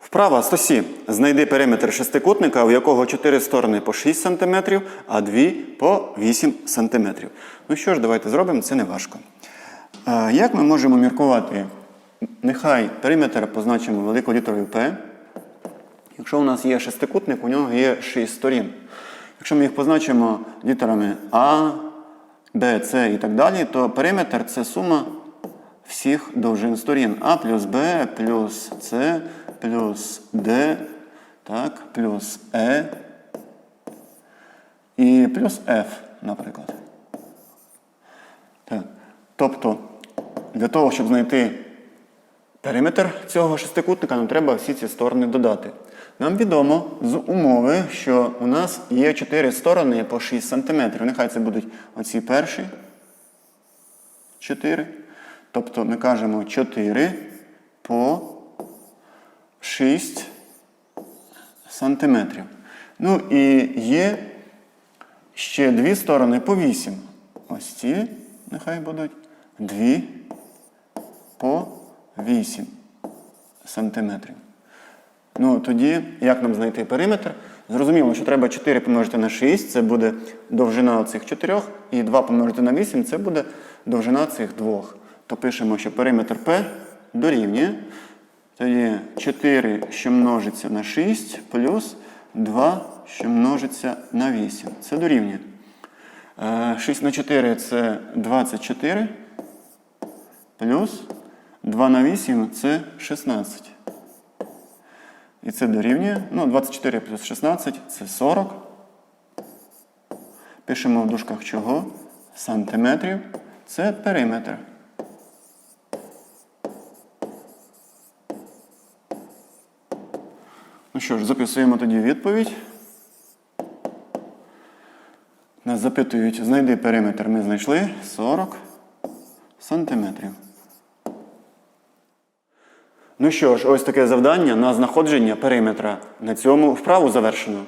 Вправа 107. Знайди периметр шестикутника, у якого 4 сторони по 6 см, а 2 по 8 см. Ну що ж, давайте зробимо, це не важко. Як ми можемо міркувати? Нехай периметр позначимо великою літерою P. Якщо у нас є шестикутник, у нього є 6 сторін. Якщо ми їх позначимо літерами А, Б, С і так далі, то периметр це сума всіх довжин сторін. А плюс Б плюс С плюс Д, так, плюс Е і плюс F, наприклад. Так. Тобто, для того, щоб знайти периметр цього шестикутника, нам треба всі ці сторони додати. Нам відомо з умови, що у нас є 4 сторони по 6 см. Нехай це будуть оці перші 4. Тобто ми кажемо 4 по 6 сантиметрів. Ну і є ще дві сторони по 8. Ось ці, нехай будуть 2 по 8 сантиметрів. Ну, тоді, як нам знайти периметр? Зрозуміло, що треба 4 помножити на 6, це буде довжина цих 4, і 2 помножити на 8 це буде довжина цих двох. То пишемо, що периметр P дорівнює. Тоді 4, що множиться на 6, плюс 2, що множиться на 8. Це дорівнює. Е, 6 на 4 це 24. Плюс 2 на 8 це 16. І це дорівнює. Ну, 24 плюс 16 це 40. Пишемо в дужках чого? Сантиметрів. Це периметр. Ну що ж, записуємо тоді відповідь. Нас запитують, знайди периметр. Ми знайшли 40 сантиметрів. Ну що ж, ось таке завдання на знаходження периметра. На цьому вправу завершено.